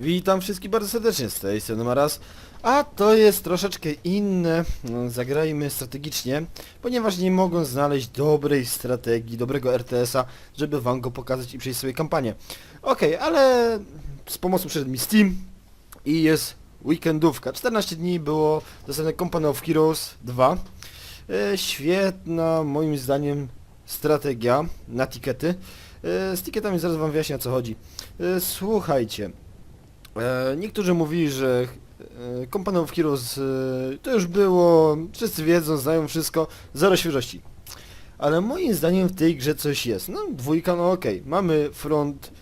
Witam wszystkich bardzo serdecznie z tej strony Maras, a to jest troszeczkę inne, no, zagrajmy strategicznie, ponieważ nie mogą znaleźć dobrej strategii, dobrego RTS-a, żeby wam go pokazać i przejść sobie kampanię. Okej, ale z pomocą przyszedł mi Steam i jest weekendówka. 14 dni było dostępne Company of Heroes 2. E, świetna, moim zdaniem, strategia na tikety. E, z ticketami zaraz wam wyjaśnię o co chodzi. E, słuchajcie, E, niektórzy mówili, że e, Company of Heroes e, to już było, wszyscy wiedzą, znają wszystko, zero świeżości. Ale moim zdaniem w tej grze coś jest. No dwójka, no okej, mamy front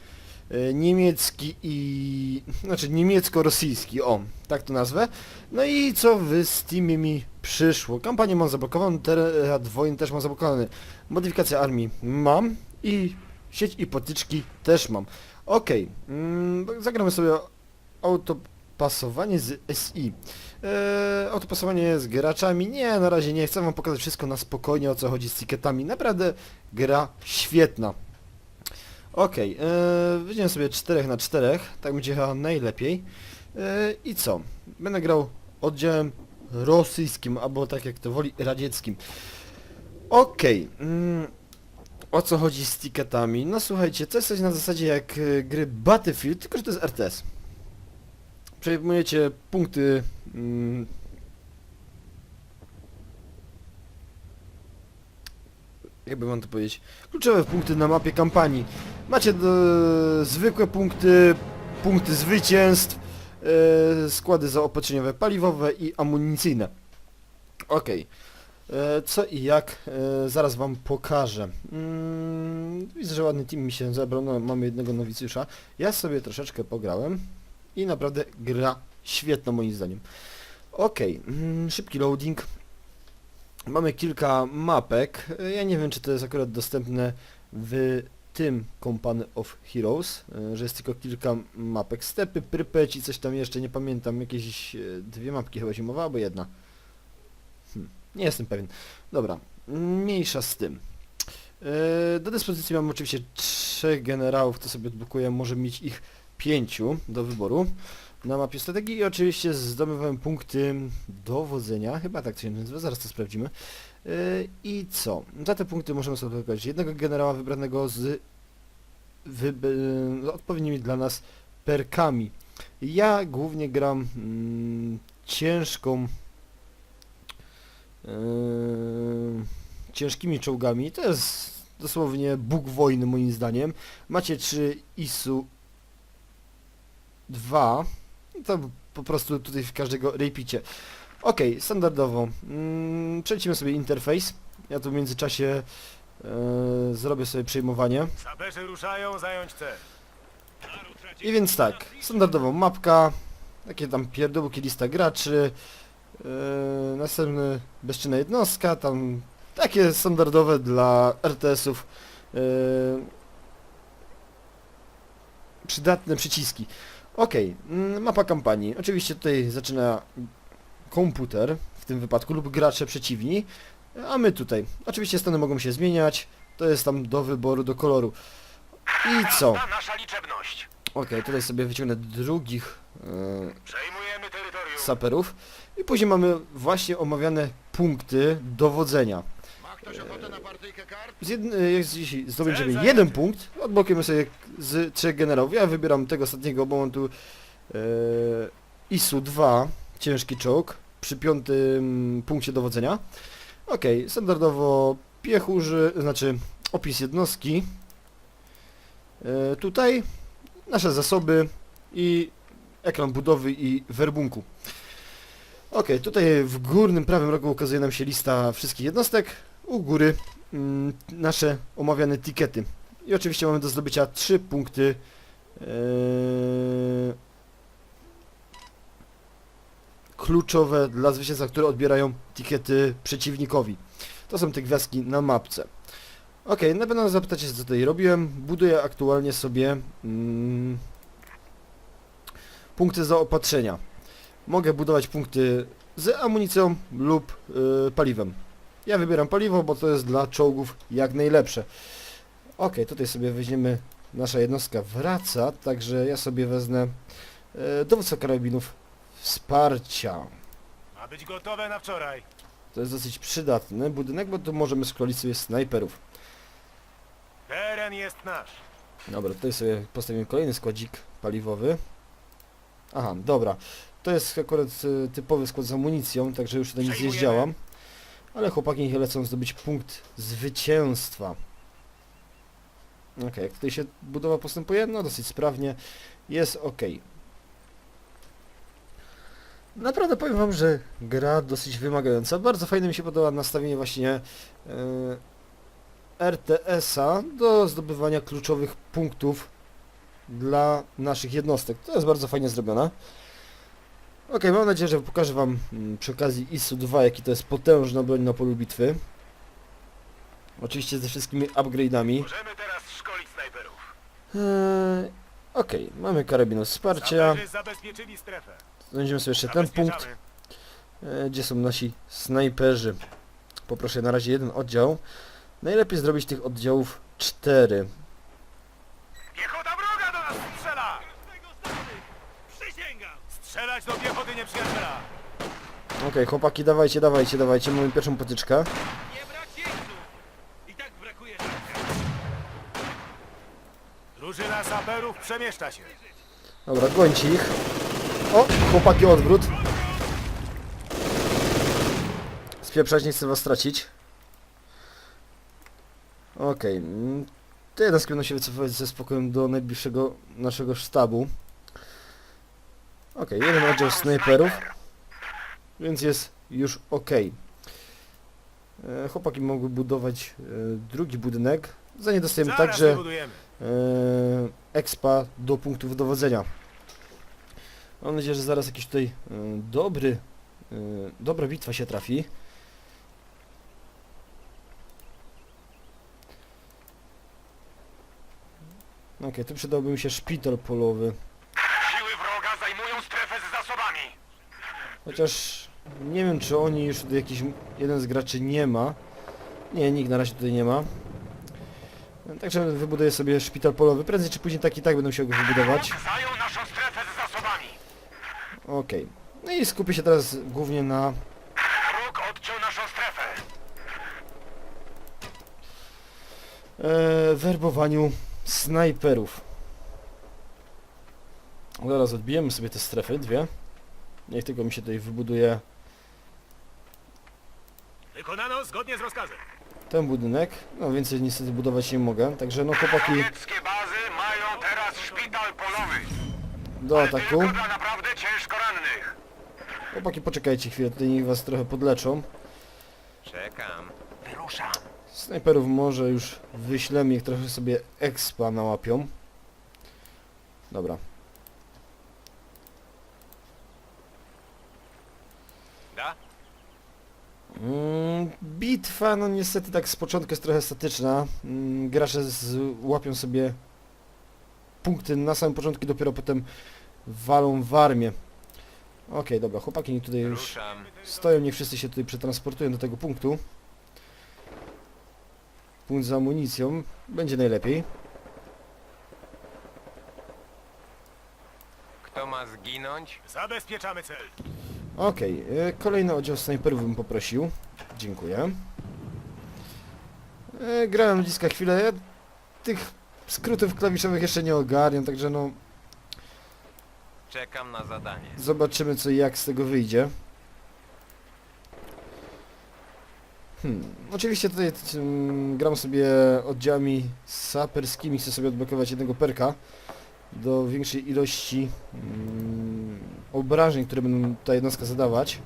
e, niemiecki i... znaczy niemiecko-rosyjski, o, tak to nazwę. No i co w Steamie mi przyszło? Kampanię mam zablokowaną, terat wojny też mam zablokowany. Modyfikację armii mam i sieć i potyczki też mam. Okej, mm, zagramy sobie autopasowanie z SI. Eee, autopasowanie z graczami. Nie, na razie nie. Chcę wam pokazać wszystko na spokojnie, o co chodzi z ticketami. Naprawdę gra świetna. Okej, eee, wyjdziemy sobie 4 na 4 tak będzie chyba najlepiej. Eee, I co? Będę grał oddziałem rosyjskim, albo tak jak to woli, radzieckim. Okej, mm, o co chodzi z ticketami? No słuchajcie, to jest coś na zasadzie jak e, gry Battlefield, tylko że to jest RTS. Przejmujecie punkty... Mm, jakby wam to powiedzieć? Kluczowe punkty na mapie kampanii. Macie do, zwykłe punkty, punkty zwycięstw, e, składy zaopatrzeniowe paliwowe i amunicyjne. Okej. E, Co i jak, e, zaraz wam pokażę. Mm, widzę, że ładny team mi się zebrał, no, mamy jednego nowicjusza. Ja sobie troszeczkę pograłem i naprawdę gra świetna moim zdaniem. Okej, mm, szybki loading. Mamy kilka mapek. E, Ja nie wiem, czy to jest akurat dostępne w tym Company of Heroes, e, że jest tylko kilka mapek. Stepy, Prypeć i coś tam jeszcze, nie pamiętam, jakieś e, dwie mapki chyba zimowa, albo jedna. Hmm. Nie jestem pewien. Dobra, mniejsza z tym. Yy, do dyspozycji mam oczywiście trzech generałów, to sobie odblokuję, może mieć ich pięciu do wyboru na mapie strategii i oczywiście zdobywałem punkty dowodzenia, chyba tak to się nazywa, zaraz to sprawdzimy. Yy, I co? Za te punkty możemy sobie wybrać jednego generała wybranego z wyb- odpowiednimi dla nas perkami. Ja głównie gram mm, ciężką Yy, ciężkimi czołgami. To jest dosłownie Bóg wojny moim zdaniem. Macie 3 ISU 2. To po prostu tutaj w każdego repicie. Ok, standardowo. Mm, przelecimy sobie interfejs. Ja tu w międzyczasie yy, zrobię sobie przejmowanie. Ruszają zająć cel. I więc tak, standardowo mapka, takie tam pierdółki, lista graczy, yy, następny bezczynna jednostka, tam takie standardowe dla RTS-ów yy, przydatne przyciski. Okej, mm, mapa kampanii. Oczywiście tutaj zaczyna komputer, w tym wypadku, lub gracze przeciwni, a my tutaj. Oczywiście stany mogą się zmieniać, to jest tam do wyboru, do koloru. I co? Okej, tutaj sobie wyciągnę drugich terytorium. saperów. I później mamy właśnie omawiane punkty dowodzenia. Ma ktoś ochotę na partyjkę kart? Z jedn- e, jak jeśli zdobędziemy jeden punkt, odblokujemy sobie z trzech generałów. Ja wybieram tego ostatniego, bo mam tu e, ISU 2, ciężki czołg, przy piątym punkcie dowodzenia. Okej, standardowo piechurzy, znaczy opis jednostki. E, tutaj nasze zasoby i ekran budowy i werbunku. Ok, tutaj w górnym prawym rogu ukazuje nam się lista wszystkich jednostek, u góry mm, nasze omawiane tikety. I oczywiście mamy do zdobycia 3 punkty e, kluczowe dla zwycięzca, które odbierają tikety przeciwnikowi. To są te gwiazdki na mapce. Ok, na pewno zapytacie co tutaj robiłem. Buduję aktualnie sobie mm, punkty zaopatrzenia. Mogę budować punkty z amunicją lub y, paliwem. Ja wybieram paliwo, bo to jest dla czołgów jak najlepsze. Ok, tutaj sobie weźmiemy, nasza jednostka wraca, także ja sobie wezmę E, dowódca karabinów wsparcia. Ma być gotowe na wczoraj. To jest dosyć przydatny budynek, bo tu możemy szkolić sobie snajperów. Teren jest nasz. Dobra, tutaj sobie postawimy kolejny składzik paliwowy. Aha, dobra. To jest akurat e, typowy skład z amunicją, także już tutaj nic nie Przejmujemy. zdziałam. Ale chłopaki niech lecą zdobyć punkt zwycięstwa. Okej, jak tutaj się budowa postępuje? No dosyć sprawnie. Jest ok. Naprawdę powiem wam, że gra dosyć wymagająca. Bardzo fajnie mi się podoba nastawienie właśnie e, RTS-a do zdobywania kluczowych punktów dla naszych jednostek. To jest bardzo fajnie zrobione. Ok, mam nadzieję, że pokażę wam mm, przy okazji ISU-2, jaki to jest potężna broń na polu bitwy. Oczywiście ze wszystkimi upgrade'ami. Możemy teraz szkolić snajperów. Eee, ok, mamy karabin wsparcia. Saperzy zabezpieczyli strefę. Znajdziemy sobie jeszcze ten punkt, Zabezpieczamy. e, gdzie są nasi snajperzy. Poproszę na razie jeden oddział. Najlepiej zrobić tych oddziałów cztery. Piechota wroga do nas strzela! Przysięgam! Strzelać do nieprzyjaciela! Okej, chłopaki, dawajcie, dawajcie, dawajcie. Mamy pierwszą potyczkę. Nie brać jeźdźców! I tak brakuje żarcia. Drużyna saperów przemieszcza się. Dobra, gońcie ich. O, chłopaki, odwrót. Spieprzać, nie chcę was stracić. Okej. mm, Te jednostki będą się wycofywać ze spokojem do najbliższego naszego sztabu. Okej, jeden oddział snajperów. Więc jest już ok. Chłopaki mogły budować e, drugi budynek. Za nie dostajemy także e, expa do punktów dowodzenia. Mam nadzieję, że zaraz jakiś tutaj e, dobry, e, dobra bitwa się trafi. Okej, tu przydałby mi się szpital polowy. Siły wroga zajmują strefę z zasobami. Chociaż nie wiem, czy oni już tutaj jakiś jeden z graczy nie ma. Nie, nikt na razie tutaj nie ma. Także wybuduję sobie szpital polowy. Prędzej czy później tak i tak będę musiał go wybudować. Zajął naszą strefę z zasobami. Okej. No i skupię się teraz głównie na Wróg odciął naszą strefę. e, werbowaniu snajperów. Zaraz odbijemy sobie te strefy, dwie. Niech tylko mi się tutaj wybuduje Wykonano zgodnie z rozkazem. ten budynek. No więcej niestety budować nie mogę. Także no chłopaki bazy mają teraz szpital polowy. do ataku. Tylko dla naprawdę ciężko rannych. Chłopaki poczekajcie chwilę, tutaj niech was trochę podleczą. Czekam. Wyruszam. Snajperów może już wyślemy, ich trochę sobie expa nałapią. Dobra. Da? Mm, bitwa, no niestety tak z początku jest trochę statyczna. Mm, gracze z, łapią sobie punkty na samym początku i dopiero potem walą w armię. Okej, dobra, chłopaki niech tutaj już Ruszam. stoją, niech wszyscy się tutaj przetransportują do tego punktu. Punkt z amunicją, będzie najlepiej. Kto ma zginąć? Zabezpieczamy cel. Okej, e, kolejny oddział snajperów bym poprosił. Dziękuję. E, grałem bliska chwilę. Ja tych skrótów klawiszowych jeszcze nie ogarniam, także no Czekam na zadanie. zobaczymy co i jak z tego wyjdzie. Hmm. Oczywiście tutaj mm, gram sobie oddziałami saperskimi, chcę sobie odblokować jednego perka do większej ilości mm, obrażeń, które będą ta jednostka zadawać.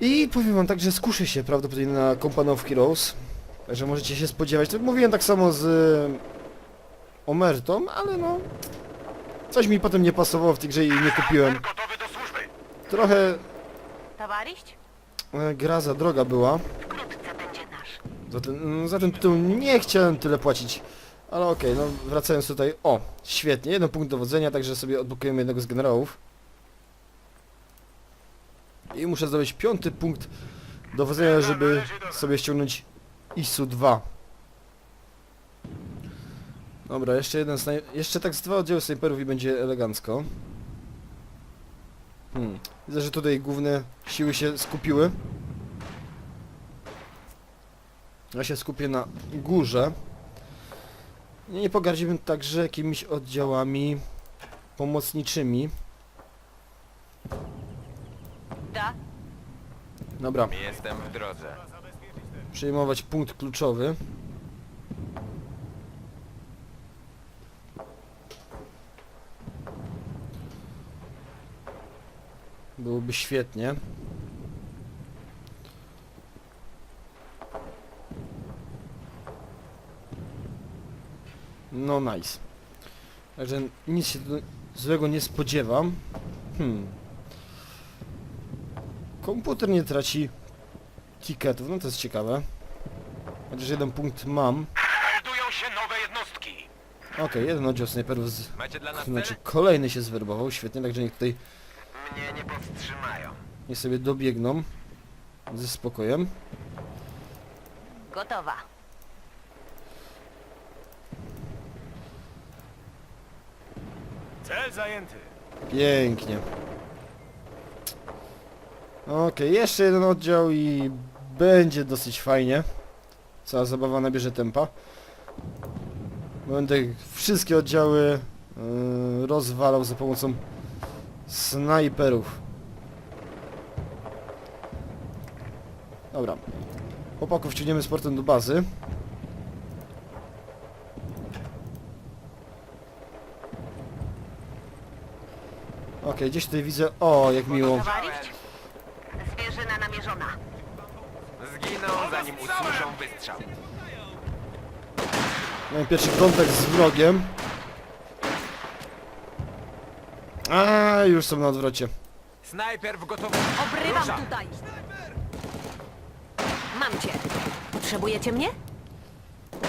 I powiem wam tak, że skuszę się prawdopodobnie na kompanowki Rose, także możecie się spodziewać. Mówiłem tak samo z e, Omertą, ale no... Coś mi potem nie pasowało w tej grze i nie kupiłem. Trochę Towarzyść? e, gra za droga była. Wkrótce będzie. Za ten, no, za ten tytuł nie chciałem tyle płacić. Ale okej, no wracając tutaj. O, świetnie, jeden punkt dowodzenia, także sobie odblokujemy jednego z generałów. I muszę zdobyć piąty punkt dowodzenia, żeby sobie ściągnąć ISU 2. Dobra, jeszcze jeden. Jeszcze tak z dwa oddziały snajperów i będzie elegancko. Hmm. Widzę, że tutaj główne siły się skupiły. Ja się skupię na górze. Nie, pogardzimy także jakimiś oddziałami pomocniczymi. Da. Dobra, Jestem w drodze. przejmować punkt kluczowy. Byłoby świetnie. No nice. Także nic się złego nie spodziewam. Hmm. Komputer nie traci tiketów, no to jest ciekawe. Chociaż jeden punkt mam. Meldują się nowe jednostki. Okej, jeden oddział snajperów z... Macie dla nas Znaczy cel? kolejny się zwerbował, świetnie, także niech tutaj Mnie nie powstrzymają. niech sobie dobiegną ze spokojem. Gotowa. Cel zajęty. Pięknie. Okej, jeszcze jeden oddział i będzie dosyć fajnie. Cała zabawa nabierze tempa. Będę wszystkie oddziały yy, rozwalał za pomocą snajperów. Dobra. Chłopaków ciągniemy z portem do bazy. Okej, gdzieś tutaj widzę... O, jak miło. Towaryś? Zwierzyna namierzona. Zginą zanim usłyszą wystrzał. Miałem pierwszy kontakt z wrogiem. A, już są na odwrocie. Snajper w gotowości. Obrywam tutaj. Mam cię. Potrzebujecie mnie?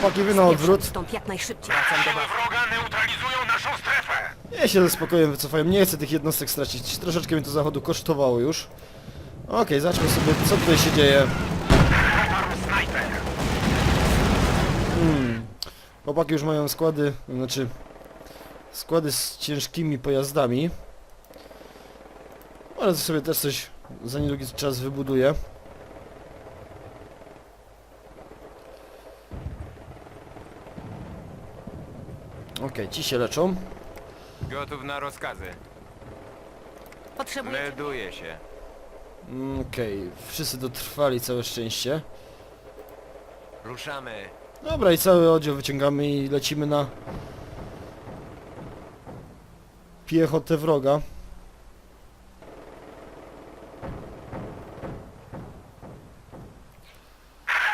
Chłopaki, wy na odwrót. Stąd jak najszybciej. Siły wroga neutralizują naszą strefę. Ja się ze spokojem wycofają, nie chcę tych jednostek stracić. Troszeczkę mi to zachodu kosztowało już. Okej, zobaczmy sobie, co tutaj się dzieje. Snajper. Hmm. Chłopaki już mają składy, znaczy... Składy z ciężkimi pojazdami. Ale to sobie też coś za niedługi czas wybuduję. Okej, ci się leczą. Gotów na rozkazy. Potrzebujecie Melduję się. Mm, Okej, wszyscy dotrwali, całe szczęście. Ruszamy. Dobra, i cały oddział wyciągamy i lecimy na piechotę wroga.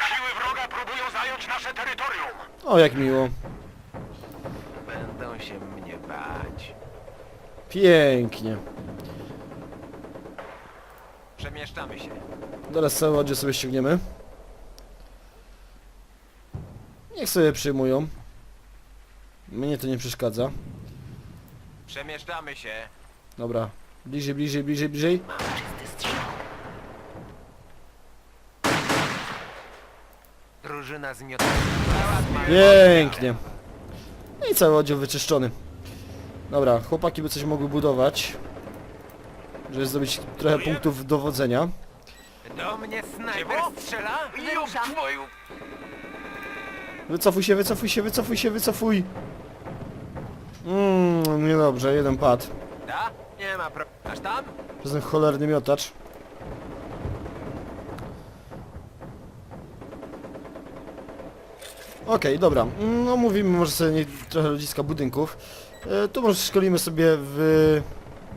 Siły wroga próbują zająć nasze terytorium. O, jak miło. Pięknie. Przemieszczamy się. Teraz cały oddział sobie ściągniemy. Niech sobie przyjmują. Mnie to nie przeszkadza. Przemieszczamy się. Dobra. Bliżej, bliżej, bliżej, bliżej. Drużyna zmiotana. Pięknie. No i cały oddział wyczyszczony. Dobra, chłopaki by coś mogły budować. Żeby zdobyć trochę punktów dowodzenia. Do mnie snajper strzela? Wycofuj się, wycofuj się, wycofuj się, wycofuj. Mmm, niedobrze, jeden pad. Da? Nie ma pro... Aż tam? Przez ten cholerny miotacz. Okej, dobra. No mówimy może sobie nie, trochę ludziska budynków. E, tu może szkolimy sobie w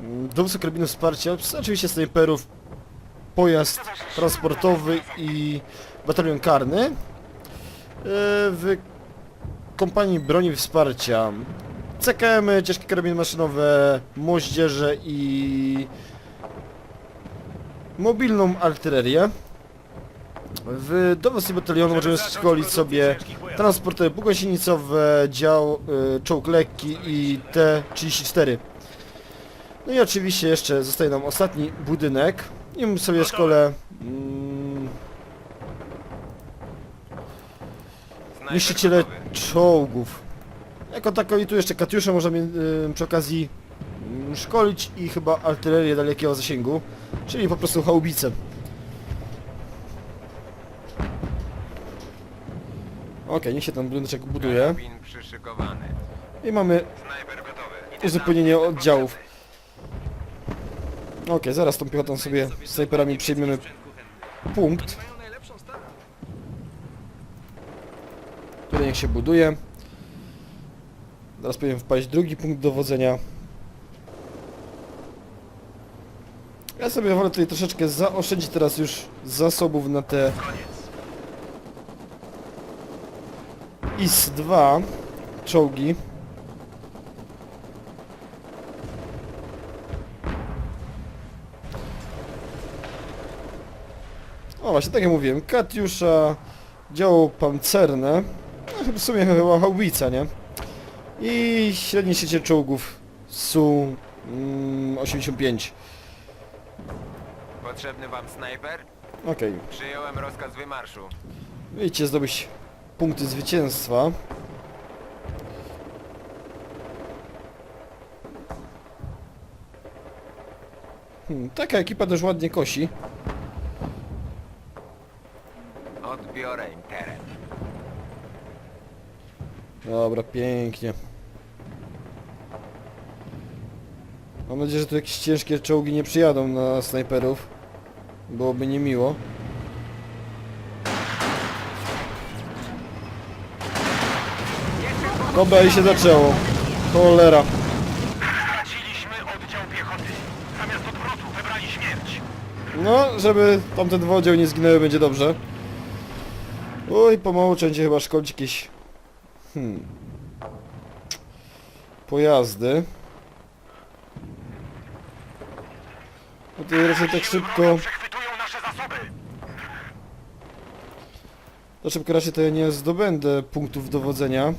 mm, dowódcę karabinu wsparcia. Oczywiście snajperów, pojazd transportowy i batalion karny. E, w kompanii broni wsparcia CKM, ciężkie karabiny maszynowe, moździerze i mobilną artylerię. W dowódcy batalionu możemy szkolić sobie transporty pogąsienicowe, dział, y, czołg lekki i T-34. No i oczywiście jeszcze zostaje nam ostatni budynek. I sobie szkole mm, niszczyciele czołgów. Jako tako i tu jeszcze Katiusze możemy yy, przy okazji mm, szkolić i chyba artylerię dalekiego zasięgu, czyli po prostu haubice. Okej, niech się ten budyneczek buduje. Karabin przyszykowany. I mamy Snajper gotowy. uzupełnienie oddziałów. Okej, zaraz tą piechotą sobie snajperami przyjmiemy punkt. Mają najlepszą. Tutaj niech się buduje. Zaraz powinien wpaść drugi punkt dowodzenia. Ja sobie wolę tutaj troszeczkę zaoszczędzić teraz już zasobów na te IS-2 czołgi. O właśnie, tak jak mówiłem, Katiusza, działo pancerne, no, w sumie chyba haubica, nie? I średnie siecie czołgów Su mm, 85. Potrzebny wam snajper? Okej, Przyjąłem rozkaz wymarszu. Widzicie, zdobyć punkty zwycięstwa. Hmm, taka ekipa też ładnie kosi. Odbiorę im teren. Dobra, pięknie. Mam nadzieję, że tu jakieś ciężkie czołgi nie przyjadą na snajperów. Byłoby niemiło. Dobra, i się zaczęło. Cholera. Straciliśmy oddział piechoty. Zamiast odwrotu wybrali śmierć. No, żeby tamte dwa oddziały nie zginęły, będzie dobrze. Oj, pomału będzie chyba szkolić jakieś... Hmm... Pojazdy. No to raczej tak szybko... Przechwytują nasze zasoby. Tak szybko raczej to ja nie zdobędę punktów dowodzenia.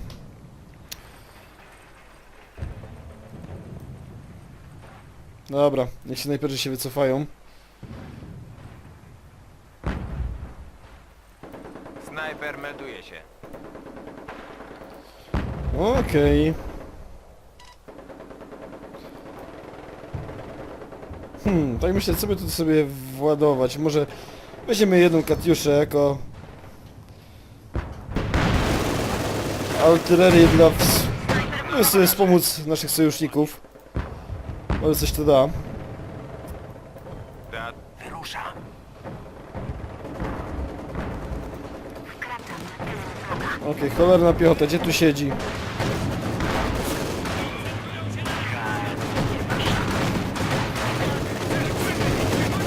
Dobra, niech się najpierw się wycofają. Snajper melduje się. Okej. Hmm, tak myślę, co by tu sobie władować. Może weźmiemy jedną Katiuszę jako... Artylerię dla... ws- No sobie wspomóc naszych sojuszników. Może coś to da. Da... Wyruszam. Okej, cholerna piechota, gdzie tu siedzi?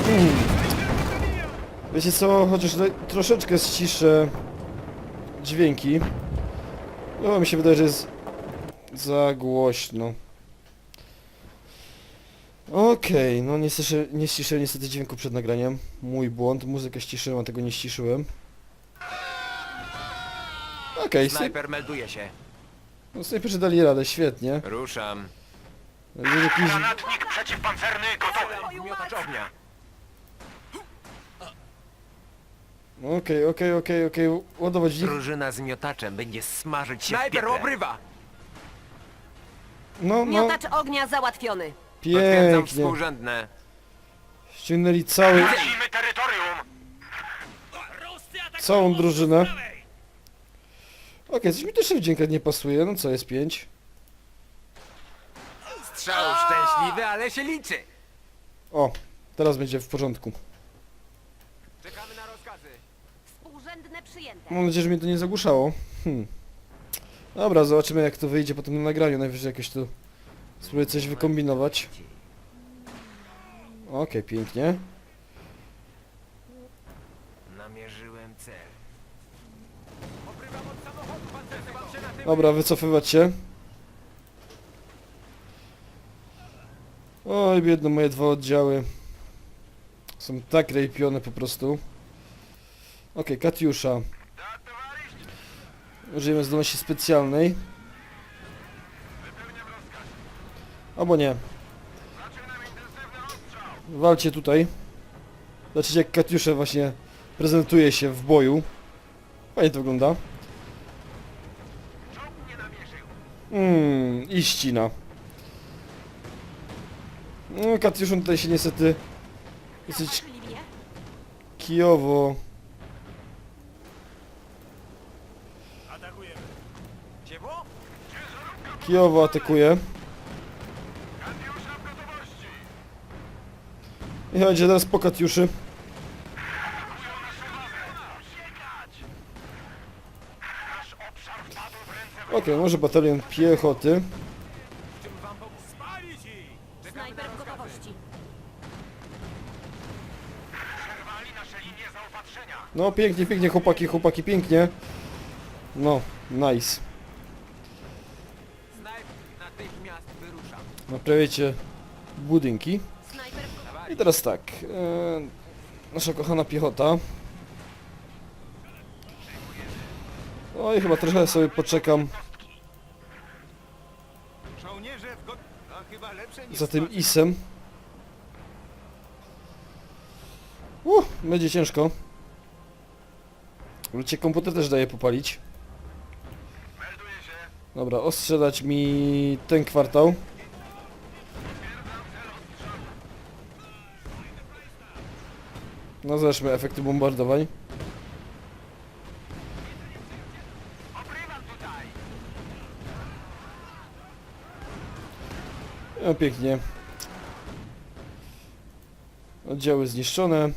Hmm. Wiecie co, chociaż troszeczkę ściszę dźwięki. No mi się wydaje, że jest za głośno. Okej, no nie, słyszę, nie ściszyłem niestety dźwięku przed nagraniem. Mój błąd, muzykę ściszyłem, a tego nie ściszyłem. Okej, okay, Snajper melduje się. no snajperzy dali radę, świetnie. Ruszam. Jakiś... Granatnik przeciwpancerny gotowy. Miotacz ognia. Okej, okej, okej, okej, ładować ich. Drużyna z miotaczem będzie smażyć się Snajper obrywa! No, no, Miotacz ognia załatwiony. Potwierdzam pięknie. współrzędne. Ściągnęli cały, Tracimy terytorium. Całą drużynę. Okej, coś mi też w dźwiękach nie pasuje, no co jest pięć? Strzał szczęśliwy, ale się liczy. O, teraz będzie w porządku. Czekamy na rozkazy. Współrzędne przyjęte. Mam nadzieję, że mnie to nie zagłuszało. Hmm. Dobra, zobaczymy jak to wyjdzie potem na nagraniu, najwyżej jakoś tu spróbuję coś wykombinować. Okej, pięknie. Namierzyłem cel. Dobra, wycofywać się. Oj, biedne moje dwa oddziały. Są tak rejpione po prostu. Okej, Katiusza. Użyjemy zdolności specjalnej. Albo nie. Walcie tutaj. Zobaczycie jak Katiusza właśnie prezentuje się w boju. Fajnie to wygląda. Mmm, i ścina. No, Katiuszon tutaj się niestety dosyć kijowo? Kijowo atakuje. I chodzi teraz po Katiuszy. Okej, może batalion piechoty. No pięknie, pięknie chłopaki, chłopaki, pięknie. No, nice. Naprawiajcie budynki. I teraz tak. E, nasza kochana piechota. No i chyba trochę sobie poczekam za tym isem. Uh, będzie ciężko. Wrócie komputer też daje popalić. Dobra, ostrzelać mi ten kwartał. No zobaczmy efekty bombardowań. No pięknie. Oddziały zniszczone.